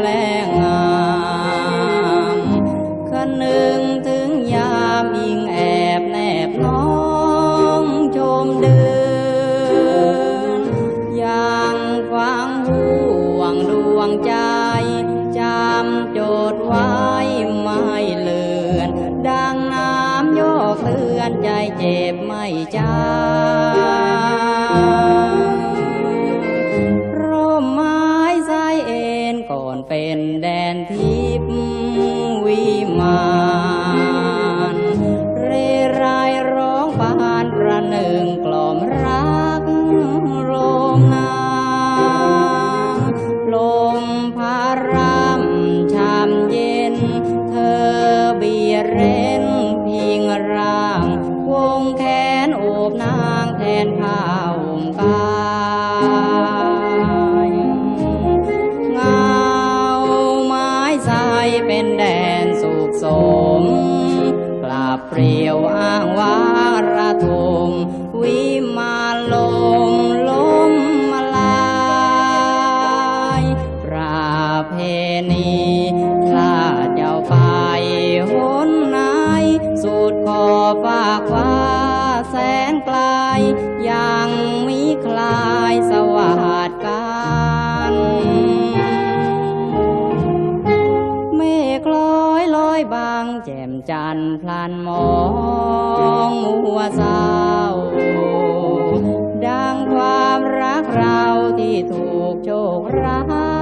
แลงามคันึงถึงยามอิงแอบแนบน้องชมเดินยังฟังห่วงดวงใจจำโจทย์ไว้ไม่เลือนดังน้ำโยกเตือนใจเจ็บไม่จาง นเป็นแดนทิพย์วิมานเรไรายร้องปานประหนึ่งกล่อมรักโรงงานลมพารำชามเย็น เธอเบียเร้นพิงร่าง วงแขนโอบนางแทนผ้า สนไกลยังมีคลายสวัสดการเมฆลอยลอยบางแจ่มจันทร์พลันมองมัวเศร้าดังความรักเราที่ถูกโชคร้า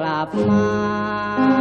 กลับมา